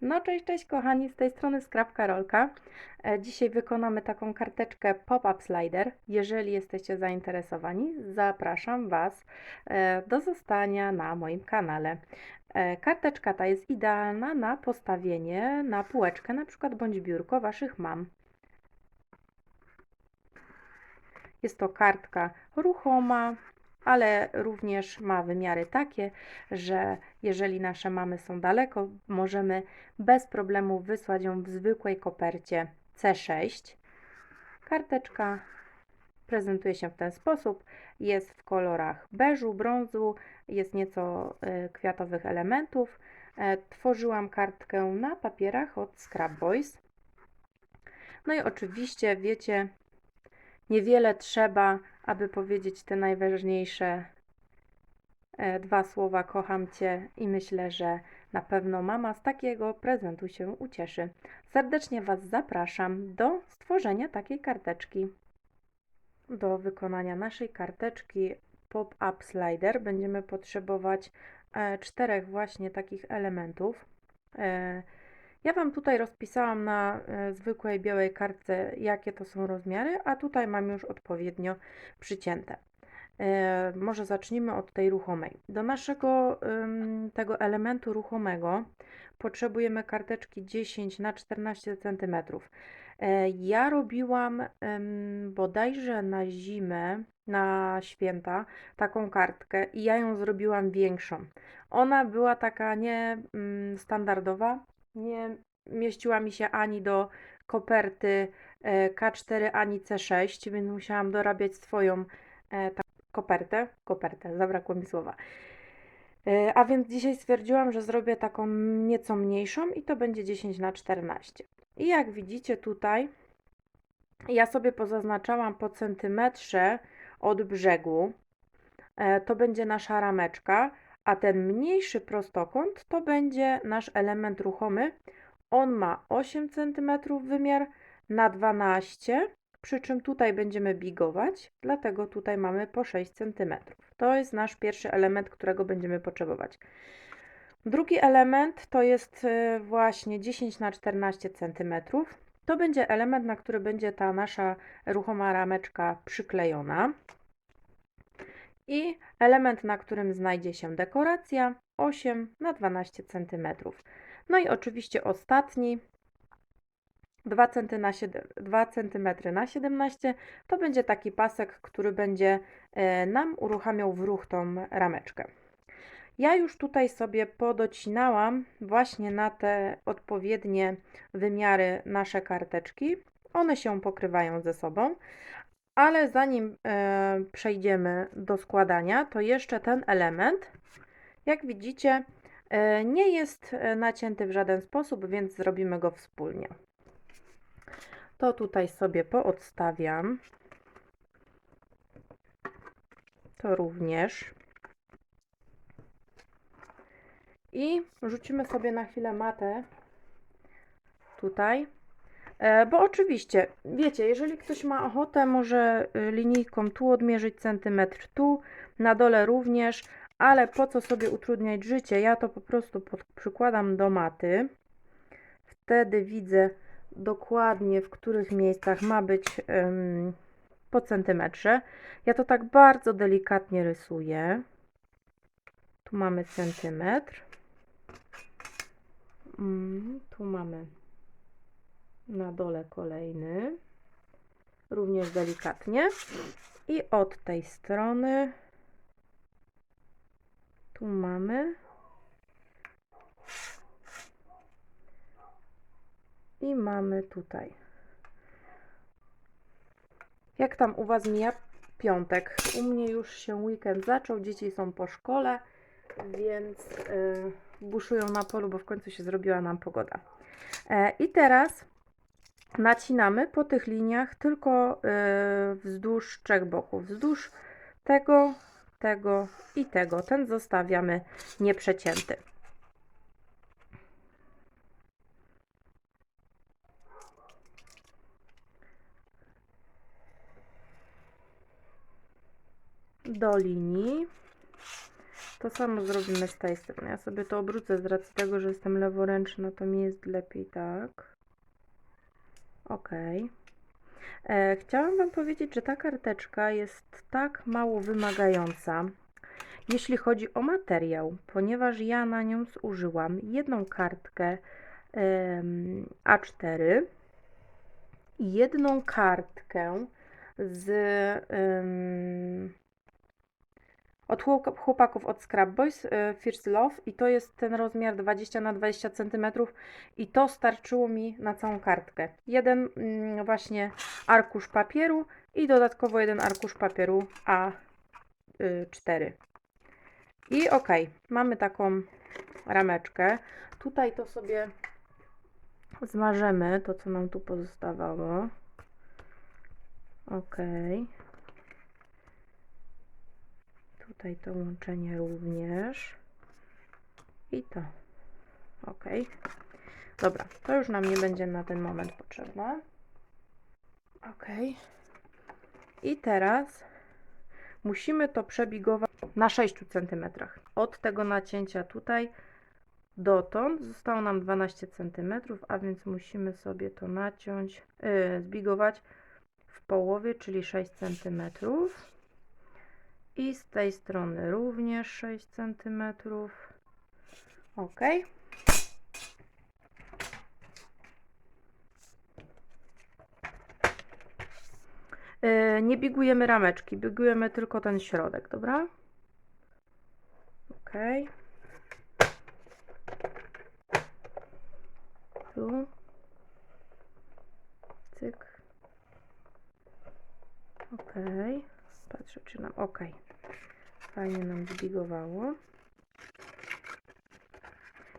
No cześć, cześć kochani, z tej strony Skrap Karolka. E, Dzisiaj wykonamy taką karteczkę Pop-Up Slider. Jeżeli jesteście zainteresowani, zapraszam Was e, do zostania na moim kanale. E, Karteczka ta jest idealna na postawienie na półeczkę, na przykład bądź biurko Waszych mam. Jest to kartka ruchoma, ale również ma wymiary takie, że jeżeli nasze mamy są daleko, możemy bez problemu wysłać ją w zwykłej kopercie C6. Karteczka prezentuje się w ten sposób. Jest w kolorach beżu, brązu, jest nieco y, kwiatowych elementów. E, Tworzyłam kartkę na papierach od Scrap Boys. No i oczywiście, wiecie, niewiele trzeba, aby powiedzieć te najważniejsze e, dwa słowa kocham Cię i myślę, że na pewno mama z takiego prezentu się ucieszy. Serdecznie Was zapraszam do stworzenia takiej karteczki. Do wykonania naszej karteczki Pop-Up Slider będziemy potrzebować e, czterech właśnie takich elementów. Ja Wam tutaj rozpisałam na e, zwykłej białej kartce, jakie to są rozmiary, a tutaj mam już odpowiednio przycięte. E, może zacznijmy od tej ruchomej. Do naszego tego elementu ruchomego potrzebujemy karteczki 10 na 14 cm. E, ja robiłam bodajże na zimę, na święta, taką kartkę i ja ją zrobiłam większą. Ona była taka nie ym, standardowa, nie mieściła mi się ani do koperty e, K4, ani C6, więc musiałam dorabiać swoją e, kopertę. Kopertę, zabrakło mi słowa. E, A więc dzisiaj stwierdziłam, że zrobię taką nieco mniejszą i to będzie 10 na 14. I jak widzicie tutaj, ja sobie pozaznaczałam po centymetrze od brzegu. To będzie nasza rameczka, a ten mniejszy prostokąt to będzie nasz element ruchomy. On ma 8 cm wymiar na 12, przy czym tutaj będziemy bigować, dlatego tutaj mamy po 6 cm. To jest nasz pierwszy element, którego będziemy potrzebować. Drugi element to jest e, właśnie 10 na 14 cm. To będzie element, na który będzie ta nasza ruchoma rameczka przyklejona. I element, na którym znajdzie się dekoracja 8 na 12 cm. No i oczywiście ostatni 2 cm na, 7, 2 cm na 17 to będzie taki pasek, który będzie e, nam uruchamiał w ruch tą rameczkę. Ja już tutaj sobie podocinałam właśnie na te odpowiednie wymiary nasze karteczki. One się pokrywają ze sobą, ale zanim e, przejdziemy do składania, to jeszcze ten element, jak widzicie, e, nie jest e, nacięty w żaden sposób, więc zrobimy go wspólnie. To tutaj sobie poodstawiam. To również. I rzucimy sobie na chwilę matę tutaj. E, Bo oczywiście, wiecie, jeżeli ktoś ma ochotę, może y, linijką tu odmierzyć centymetr, tu, na dole również, ale po co sobie utrudniać życie? Ja to po prostu pod, przykładam do maty. Wtedy widzę dokładnie, w których miejscach ma być ym, po centymetrze. Ja to tak bardzo delikatnie rysuję. Tu mamy centymetr. Mm, tu mamy na dole kolejny, również delikatnie. I od tej strony tu mamy i mamy tutaj. Jak tam u Was mija piątek? U mnie już się weekend zaczął, dzieci są po szkole, więc yy, buszują na polu, bo w końcu się zrobiła nam pogoda. E, I teraz nacinamy po tych liniach tylko y, wzdłuż trzech boków. Wzdłuż tego, tego i tego. Ten zostawiamy nieprzecięty. Do linii. To samo zrobimy z tej strony. Ja sobie to obrócę z racji tego, że jestem leworęczna, to mi jest lepiej tak. Ok. E, chciałam Wam powiedzieć, że ta karteczka jest tak mało wymagająca, jeśli chodzi o materiał, ponieważ ja na nią zużyłam jedną kartkę em, A4 i jedną kartkę z em, od chłop- chłopaków od Scrap Boys y, First Love i to jest ten rozmiar 20 na 20 cm i to starczyło mi na całą kartkę. Jeden mm, właśnie arkusz papieru i dodatkowo jeden arkusz papieru A4. I ok, mamy taką rameczkę. Tutaj to sobie zmarzemy, to co nam tu pozostawało. Ok. Tutaj to łączenie również. I to. Ok. Dobra, to już nam nie będzie na ten moment potrzebne. Ok. I teraz musimy to przebigować na 6 cm. Od tego nacięcia tutaj dotąd zostało nam 12 cm, a więc musimy sobie to naciąć, yy, zbigować w połowie, czyli 6 cm. I z tej strony również 6 cm. Ok. Nie bigujemy rameczki, bigujemy tylko ten środek, dobra? Ok. Tu. Cyk. Ok. Patrzę, czy nam. Ok. Fajnie nam zbigowało.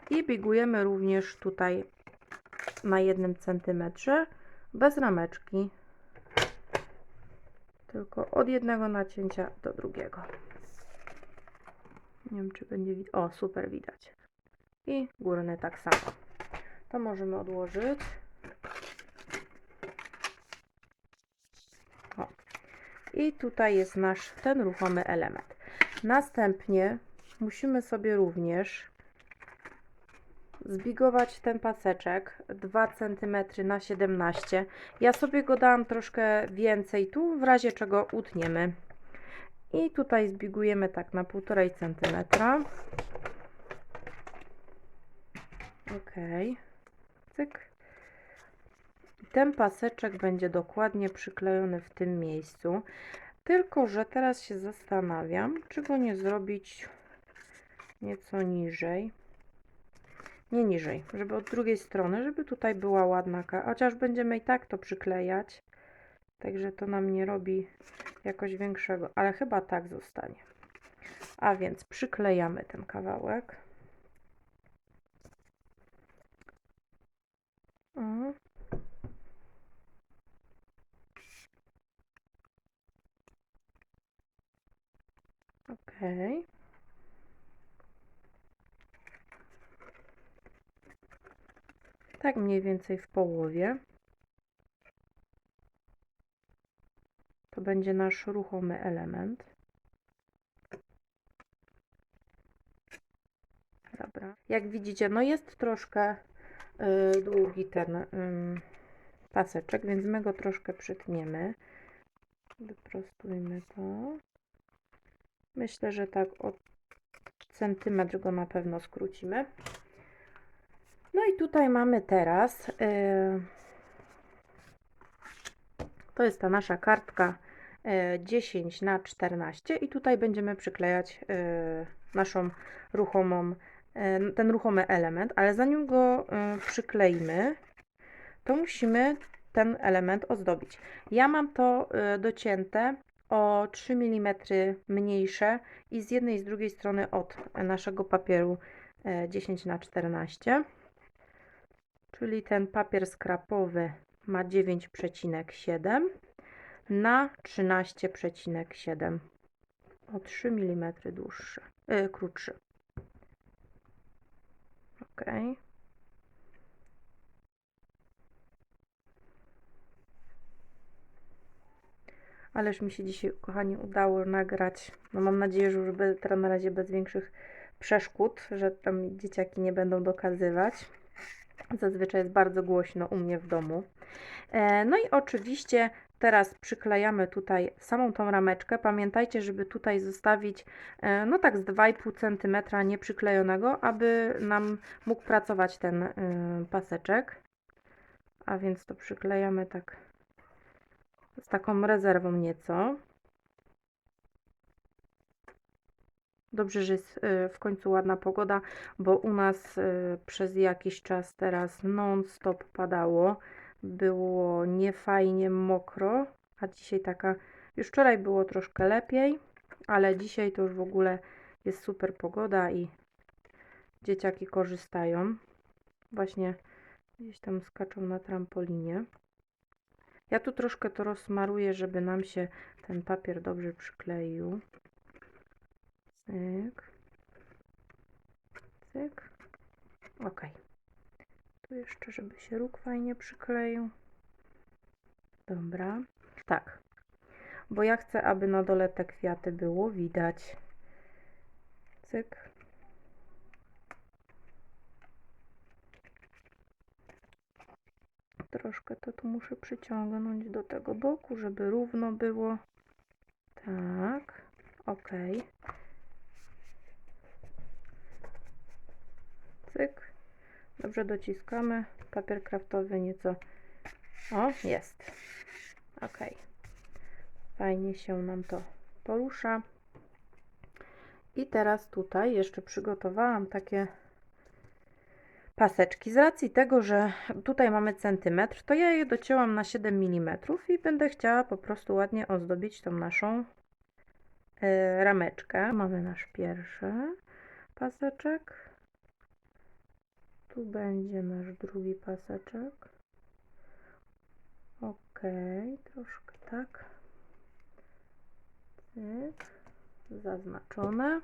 I bigujemy również tutaj na jednym centymetrze bez rameczki. Tylko od jednego nacięcia do drugiego. Nie wiem, czy będzie widać. O, super widać. I górny tak samo. To możemy odłożyć. O. I tutaj jest nasz ten ruchomy element. Następnie musimy sobie również zbigować ten paseczek 2 cm na 17 ja sobie go dałam troszkę więcej. Tu w razie czego utniemy. I tutaj zbigujemy tak na 1,5 cm ok cyk. Ten paseczek będzie dokładnie przyklejony w tym miejscu tylko że teraz się zastanawiam czy go nie zrobić nieco niżej nie niżej, żeby od drugiej strony, żeby tutaj była ładna, chociaż będziemy i tak to przyklejać, także to nam nie robi jakoś większego, ale chyba tak zostanie. A więc przyklejamy ten kawałek. Okej. Okay. tak mniej więcej w połowie. To będzie nasz ruchomy element. Dobra. Jak widzicie, no jest troszkę y, długi ten paseczek, więc my go troszkę przytniemy. Wyprostujmy to. Myślę, że tak o centymetr go na pewno skrócimy. No i tutaj mamy teraz, yy, to jest ta nasza kartka yy, 10 na 14 i tutaj będziemy przyklejać yy, naszą ruchomą, ten ruchomy element, ale zanim go przykleimy, to musimy ten element ozdobić. Ja mam to docięte o 3 mm mniejsze i z jednej i z drugiej strony od naszego papieru 10 na 14 czyli ten papier skrapowy ma 9,7 na 13,7 o 3 mm dłuższy, yy, krótszy. Ok. Ależ mi się dzisiaj, kochani, udało nagrać. No mam nadzieję, że już teraz na razie bez większych przeszkód, że tam dzieciaki nie będą dokazywać. Zazwyczaj jest bardzo głośno u mnie w domu. E, No i oczywiście teraz przyklejamy tutaj samą tą rameczkę. Pamiętajcie, żeby tutaj zostawić e, no tak z 2,5 cm nieprzyklejonego, aby nam mógł pracować ten e, paseczek. A więc to przyklejamy tak z taką rezerwą nieco. Dobrze, że jest y, w końcu ładna pogoda, bo u nas y, przez jakiś czas teraz non-stop padało. Było niefajnie mokro, a dzisiaj taka, już wczoraj było troszkę lepiej, ale dzisiaj to już w ogóle jest super pogoda i dzieciaki korzystają. Właśnie gdzieś tam skaczą na trampolinie. Ja tu troszkę to rozsmaruję, żeby nam się ten papier dobrze przykleił. Cyk. Cyk. Ok. Tu jeszcze, żeby się róg fajnie przykleił. Dobra. Tak. Bo ja chcę, aby na dole te kwiaty było widać. Cyk. Troszkę to tu muszę przyciągnąć do tego boku, żeby równo było. Tak. Ok. Cyk. Dobrze dociskamy. Papier kraftowy nieco. O, jest. Ok. Fajnie się nam to porusza. I teraz tutaj jeszcze przygotowałam takie paseczki. Z racji tego, że tutaj mamy centymetr, to ja je docięłam na 7 mm i będę chciała po prostu ładnie ozdobić tą naszą e, rameczkę. Mamy nasz pierwszy paseczek. Tu będzie nasz drugi paseczek. Ok, troszkę tak. Zaznaczone.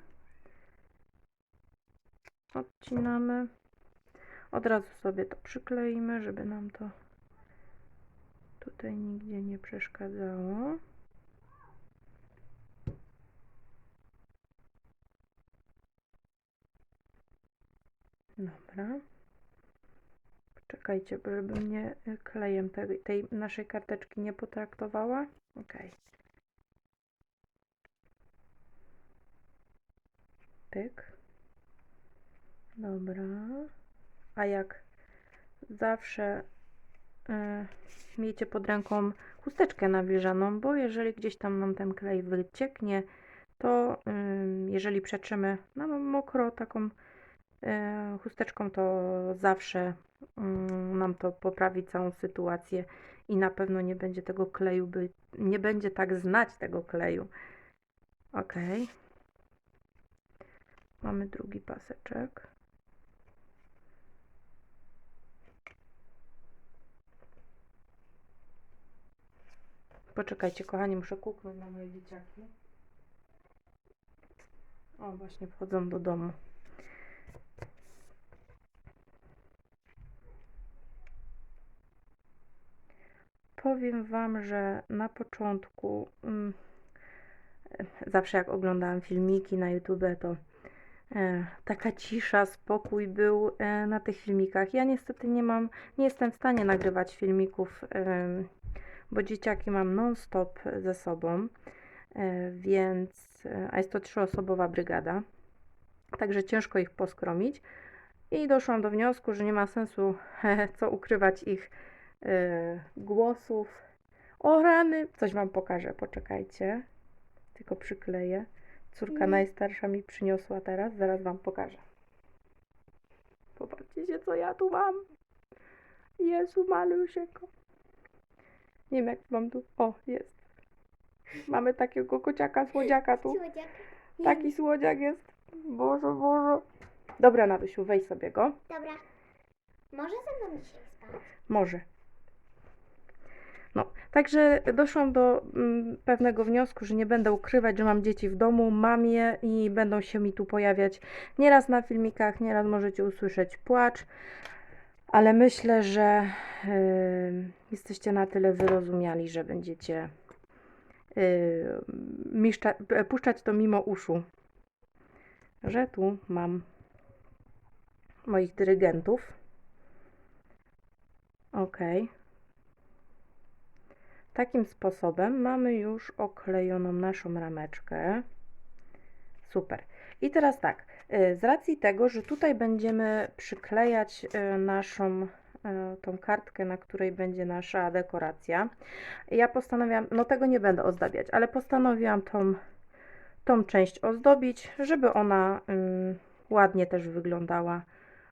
Odcinamy. Od razu sobie to przykleimy, żeby nam to tutaj nigdzie nie przeszkadzało. Dobra. Czekajcie, żeby mnie klejem tej, tej naszej karteczki nie potraktowała. Ok. Pyk. Dobra. A jak zawsze y, miejcie pod ręką chusteczkę nawilżaną, bo jeżeli gdzieś tam nam ten klej wycieknie, to y, jeżeli przeczymy na mokro taką y, chusteczką, to zawsze mm, nam to poprawi całą sytuację i na pewno nie będzie tego kleju, by, nie będzie tak znać tego kleju. Ok. Mamy drugi paseczek. Poczekajcie, kochani, muszę kuknąć na moje dzieciaki. O, właśnie wchodzą do domu. Powiem Wam, że na początku, mm, zawsze jak oglądałam filmiki na YouTube, to e, taka cisza, spokój był e, na tych filmikach. Ja niestety nie mam, nie jestem w stanie nagrywać filmików, e, bo dzieciaki mam non-stop ze sobą, e, więc, e, a jest to trzyosobowa brygada, także ciężko ich poskromić. I doszłam do wniosku, że nie ma sensu co ukrywać ich e, głosów. O rany! Coś Wam pokażę, poczekajcie. Tylko przykleję. Córka Mhm. najstarsza mi przyniosła teraz, zaraz Wam pokażę. Popatrzcie się, co ja tu mam. Jezu, malusieko. Nie wiem, jak Wam tu... O, jest. Mamy takiego kociaka, słodziaka tu. Taki słodziak jest. Boże, Boże. Dobra, Nadusiu, weź sobie go. Dobra. Może ze mną dzisiaj spać? Może. No, także doszłam do mm, pewnego wniosku, że nie będę ukrywać, że mam dzieci w domu, mam je i będą się mi tu pojawiać nieraz na filmikach, nieraz możecie usłyszeć płacz, ale myślę, że y, jesteście na tyle wyrozumiali, że będziecie yy, miszcza, puszczać to mimo uszu, że tu mam moich dyrygentów. Ok. Takim sposobem mamy już oklejoną naszą rameczkę. Super. I teraz tak, y, z racji tego, że tutaj będziemy przyklejać y, naszą y, tą kartkę, na której będzie nasza dekoracja, ja postanowiłam, no tego nie będę ozdabiać, ale postanowiłam tą, tą część ozdobić, żeby ona ładnie też wyglądała,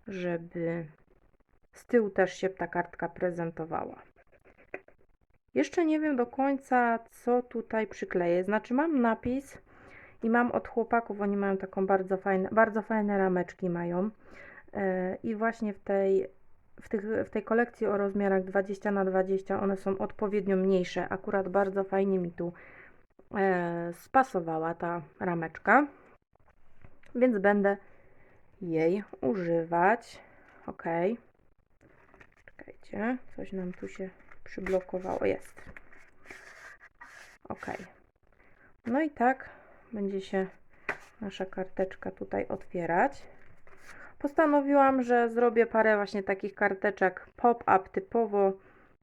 żeby z tyłu też się ta kartka prezentowała. Jeszcze nie wiem do końca, co tutaj przykleję. Znaczy, mam napis i mam od chłopaków, oni mają taką bardzo fajne, bardzo fajne rameczki mają. E, I właśnie w tej, w, tych, w tej kolekcji o rozmiarach 20 na 20 one są odpowiednio mniejsze. Akurat bardzo fajnie mi tu e, spasowała ta rameczka. Więc będę jej używać. Ok. Czekajcie, coś nam tu się przyblokowało. Jest. Ok. No i tak będzie się nasza karteczka tutaj otwierać. Postanowiłam, że zrobię parę właśnie takich karteczek pop-up typowo.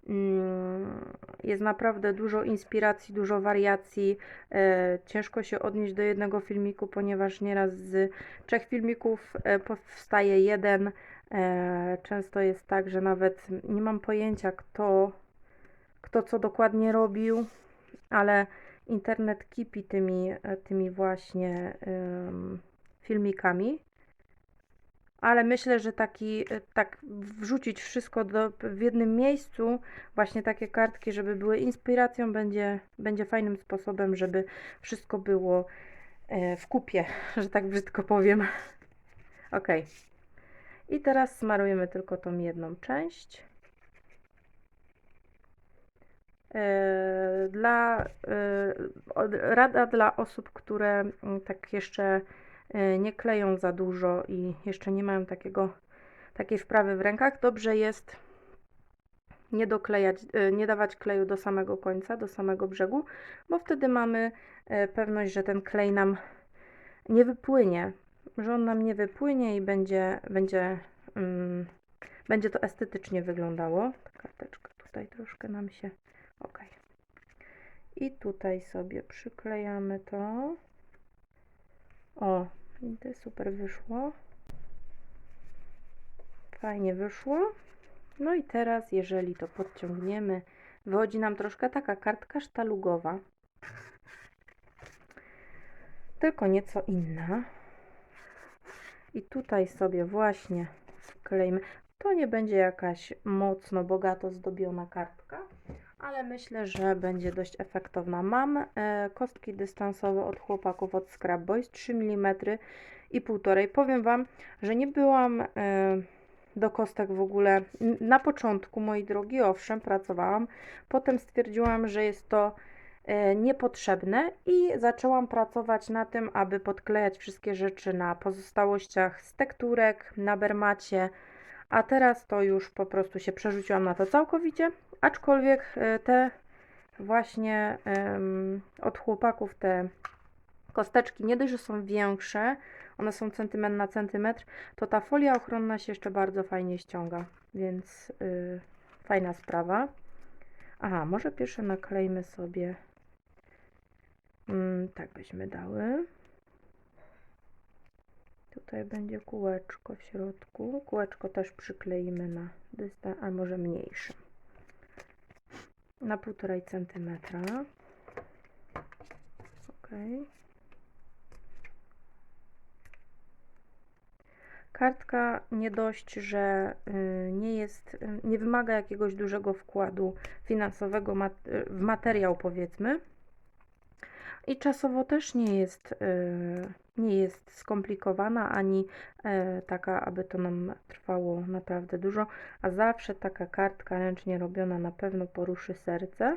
Mm, Jest naprawdę dużo inspiracji, dużo wariacji. E, Ciężko się odnieść do jednego filmiku, ponieważ nieraz z trzech filmików e, powstaje jeden. E, Często jest tak, że nawet nie mam pojęcia, kto, kto co dokładnie robił, ale internet kipi tymi, e, tymi właśnie filmikami. Ale myślę, że taki, e, tak wrzucić wszystko do, w jednym miejscu, właśnie takie kartki, żeby były inspiracją, będzie, będzie fajnym sposobem, żeby wszystko było e, w kupie, że tak brzydko powiem. Ok. I teraz smarujemy tylko tą jedną część. E, Dla, e, rada dla osób, które mm, tak jeszcze e, nie kleją za dużo i jeszcze nie mają takiego, takiej wprawy w rękach, dobrze jest nie doklejać, e, nie dawać kleju do samego końca, do samego brzegu, bo wtedy mamy e, pewność, że ten klej nam nie wypłynie, że on nam nie wypłynie i będzie, będzie, mm, będzie to estetycznie wyglądało. Ta karteczka tutaj troszkę nam się Ok. I tutaj sobie przyklejamy to. O, i super wyszło. Fajnie wyszło. No i teraz, jeżeli to podciągniemy, wychodzi nam troszkę taka kartka sztalugowa. Tylko nieco inna. I tutaj sobie właśnie wklejmy. To nie będzie jakaś mocno bogato zdobiona kartka ale myślę, że będzie dość efektowna. Mam e, kostki dystansowe od chłopaków od Scrap Boys 3 mm i 1,5. Powiem Wam, że nie byłam e, do kostek w ogóle na początku, moi drogi, owszem, pracowałam. Potem stwierdziłam, że jest to e, niepotrzebne i zaczęłam pracować na tym, aby podklejać wszystkie rzeczy na pozostałościach z tekturek, na bermacie, a teraz to już po prostu się przerzuciłam na to całkowicie, aczkolwiek e, te właśnie od chłopaków te kosteczki nie dość, że są większe, one są centymetr na centymetr, to ta folia ochronna się jeszcze bardzo fajnie ściąga, więc y, fajna sprawa. Aha, może pierwsze naklejmy sobie, mm, tak byśmy dały. Tutaj będzie kółeczko w środku. Kółeczko też przykleimy na dystans, a może mniejsze. Na 1,5 centymetra. Ok. Kartka nie dość, że y, nie jest, y, nie wymaga jakiegoś dużego wkładu finansowego y, w materiał, powiedzmy. I czasowo też nie jest, y, nie jest skomplikowana, ani e, taka, aby to nam trwało naprawdę dużo, a zawsze taka kartka ręcznie robiona na pewno poruszy serce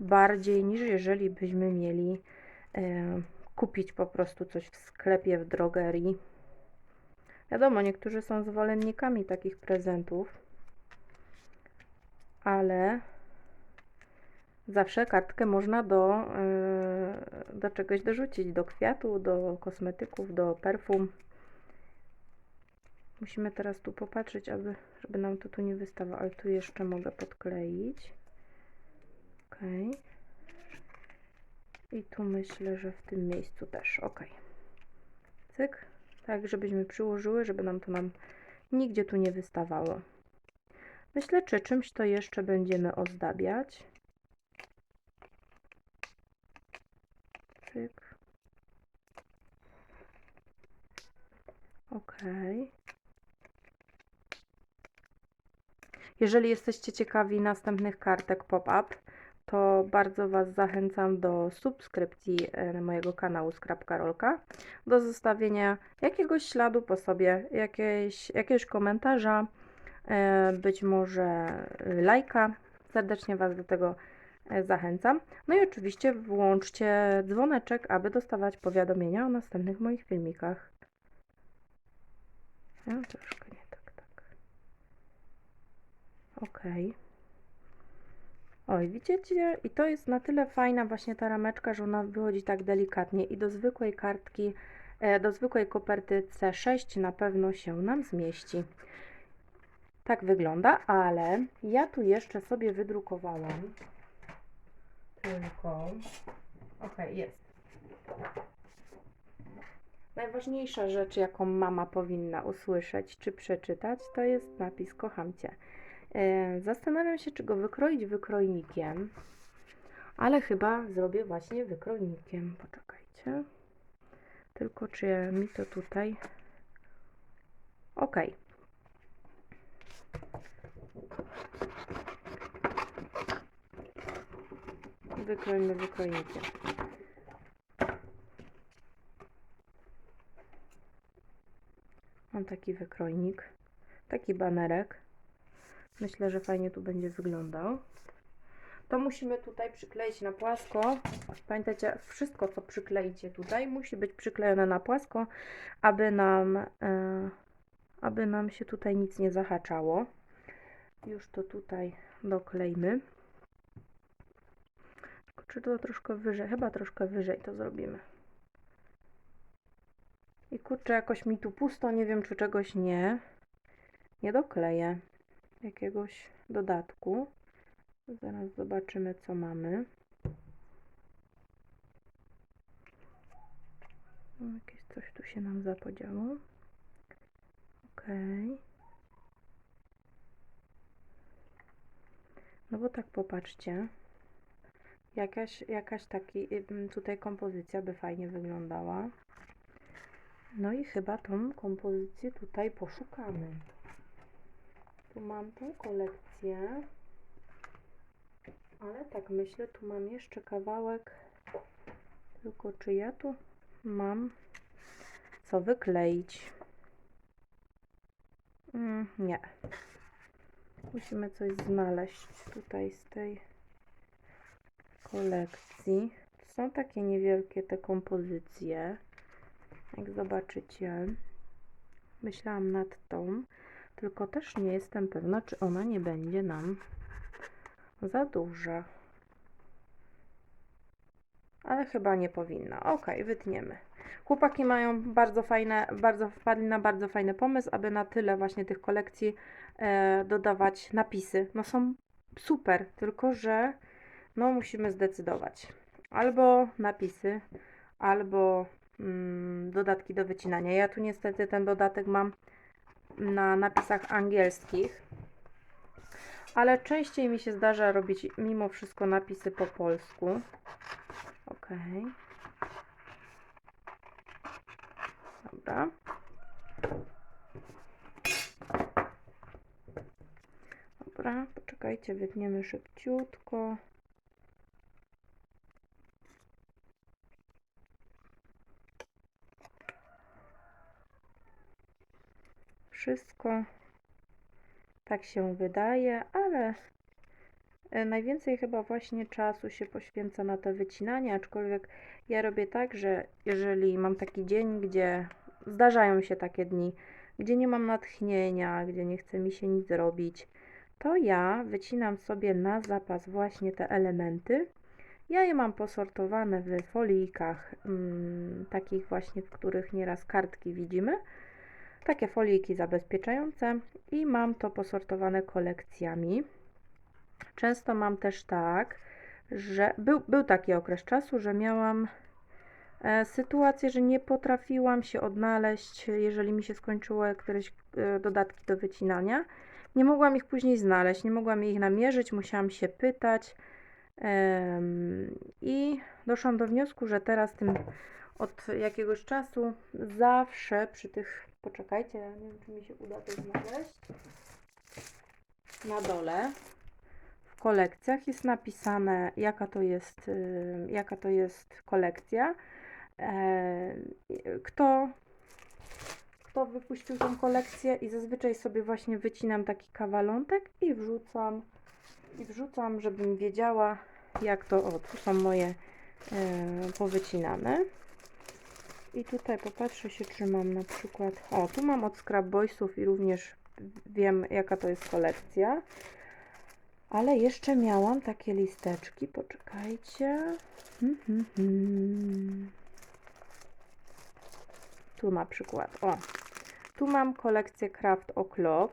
bardziej niż jeżeli byśmy mieli e, kupić po prostu coś w sklepie, w drogerii. Wiadomo, niektórzy są zwolennikami takich prezentów, ale Zawsze kartkę można do, yy, do czegoś dorzucić, do kwiatu, do kosmetyków, do perfum. Musimy teraz tu popatrzeć, aby, żeby nam to tu nie wystawało, ale tu jeszcze mogę podkleić. Ok. I tu myślę, że w tym miejscu też. Ok. Cyk. Tak, żebyśmy przyłożyły, żeby nam to nam nigdzie tu nie wystawało. Myślę, czy czymś to jeszcze będziemy ozdabiać. Ok. Jeżeli jesteście ciekawi następnych kartek pop-up, to bardzo Was zachęcam do subskrypcji e, mojego kanału Skrap Karolka, do zostawienia jakiegoś śladu po sobie, jakieś, jakiegoś komentarza, e, być może lajka. Serdecznie Was do tego e, zachęcam. No i oczywiście włączcie dzwoneczek, aby dostawać powiadomienia o następnych moich filmikach. No, troszkę nie tak, tak. Okej. Oj, widzicie? I to jest na tyle fajna właśnie ta rameczka, że ona wychodzi tak delikatnie i do zwykłej kartki, e, do zwykłej koperty C6 na pewno się nam zmieści. Tak wygląda, ale ja tu jeszcze sobie wydrukowałam tylko... Ok, jest. Najważniejsza rzecz, jaką mama powinna usłyszeć czy przeczytać, to jest napis Kocham Cię. Zastanawiam się, czy go wykroić wykrojnikiem, ale chyba zrobię właśnie wykrojnikiem. Poczekajcie. Tylko czy mi to tutaj. Ok. Wykroimy wykrojnikiem. Mam taki wykrojnik, taki banerek. Myślę, że fajnie tu będzie wyglądał. To musimy tutaj przykleić na płasko. Pamiętajcie, wszystko co przykleicie tutaj musi być przyklejone na płasko, aby nam, e, aby nam się tutaj nic nie zahaczało. Już to tutaj doklejmy. Czy to troszkę wyżej? Chyba troszkę wyżej to zrobimy. I kurczę, jakoś mi tu pusto, nie wiem czy czegoś nie, nie dokleję jakiegoś dodatku. Zaraz zobaczymy, co mamy. Jakieś coś tu się nam zapodziało. Ok. No bo tak popatrzcie. Jakaś, jakaś taki, ym, tutaj kompozycja by fajnie wyglądała. No i chyba tą kompozycję tutaj poszukamy. Tu mam tą kolekcję. Ale tak myślę, tu mam jeszcze kawałek. Tylko czy ja tu mam co wykleić? Mm, nie. Musimy coś znaleźć tutaj z tej kolekcji. Są takie niewielkie te kompozycje. Jak zobaczycie, myślałam nad tą, tylko też nie jestem pewna, czy ona nie będzie nam za duża. Ale chyba nie powinna. Ok, wytniemy. Chłopaki mają bardzo fajne, bardzo wpadli na bardzo fajny pomysł, aby na tyle właśnie tych kolekcji e, dodawać napisy. No są super, tylko że no musimy zdecydować. Albo napisy, albo mm, dodatki do wycinania. Ja tu niestety ten dodatek mam na napisach angielskich, ale częściej mi się zdarza robić mimo wszystko napisy po polsku. Ok. Dobra. Dobra, poczekajcie, wytniemy szybciutko. Wszystko tak się wydaje, ale e, najwięcej chyba właśnie czasu się poświęca na te wycinanie, aczkolwiek ja robię tak, że jeżeli mam taki dzień, gdzie zdarzają się takie dni, gdzie nie mam natchnienia, gdzie nie chce mi się nic robić, to ja wycinam sobie na zapas właśnie te elementy. Ja je mam posortowane w folijkach, mm, takich właśnie, w których nieraz kartki widzimy. Takie folijki zabezpieczające i mam to posortowane kolekcjami. Często mam też tak, że był, był taki okres czasu, że miałam e, sytuację, że nie potrafiłam się odnaleźć, jeżeli mi się skończyły któreś e, dodatki do wycinania. Nie mogłam ich później znaleźć, nie mogłam ich namierzyć, musiałam się pytać. I doszłam do wniosku, że teraz tym od jakiegoś czasu zawsze przy tych. Poczekajcie, nie wiem, czy mi się uda to znaleźć. Na dole w kolekcjach jest napisane, jaka to jest, y, jaka to jest kolekcja. E, Kto, kto wypuścił tą kolekcję i zazwyczaj sobie właśnie wycinam taki kawalątek i wrzucam i wrzucam, żebym wiedziała jak to, o tu są moje e, powycinane i tutaj popatrzę się, czy mam na przykład, o tu mam od Scrap Boysów i również wiem jaka to jest kolekcja. Ale jeszcze miałam takie listeczki, poczekajcie. Hmm, hmm, hmm. tu na przykład, o. Tu mam kolekcję Craft O'Clock.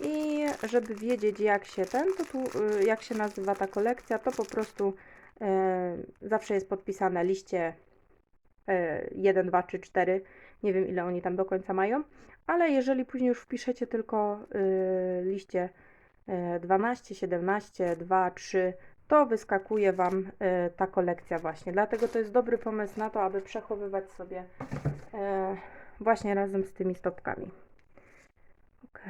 I żeby wiedzieć jak się ten, to tu y, jak się nazywa ta kolekcja, to po prostu e, zawsze jest podpisane liście 1, 2, 3, 4, nie wiem ile oni tam do końca mają, ale jeżeli później już wpiszecie tylko y, liście e, 12, 17, 2, 3, to wyskakuje Wam e, ta kolekcja właśnie. Dlatego to jest dobry pomysł na to, aby przechowywać sobie e, właśnie razem z tymi stopkami. Ok.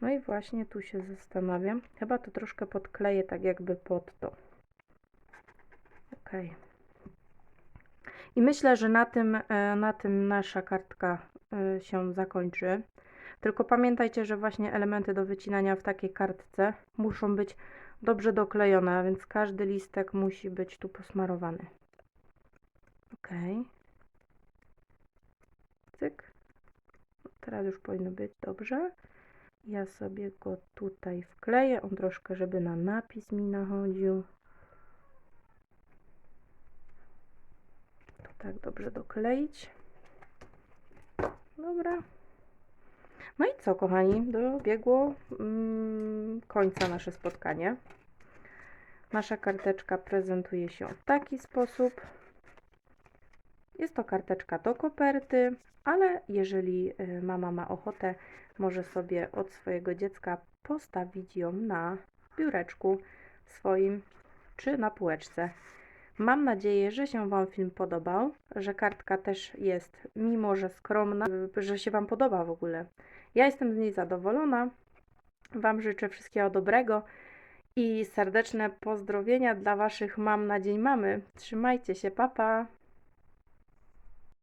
No i właśnie tu się zastanawiam. Chyba to troszkę podkleję tak jakby pod to. Ok. I myślę, że na tym, e, na tym nasza kartka e, się zakończy. Tylko pamiętajcie, że właśnie elementy do wycinania w takiej kartce muszą być dobrze doklejone, więc każdy listek musi być tu posmarowany. Ok. Cyk. Teraz już powinno być dobrze. Ja sobie go tutaj wkleję. On troszkę, żeby na napis mi nachodził. To tak dobrze dokleić. Dobra. No i co, kochani? Dobiegło mm, końca nasze spotkanie. Nasza karteczka prezentuje się w taki sposób. Jest to karteczka do koperty, ale jeżeli y, mama ma ochotę, może sobie od swojego dziecka postawić ją na biureczku swoim czy na półeczce. Mam nadzieję, że się Wam film podobał, że kartka też jest, mimo że skromna, y, że się Wam podoba w ogóle. Ja jestem z niej zadowolona. Wam życzę wszystkiego dobrego i serdeczne pozdrowienia dla Waszych mam na Dzień Mamy. Trzymajcie się, papa! Pa.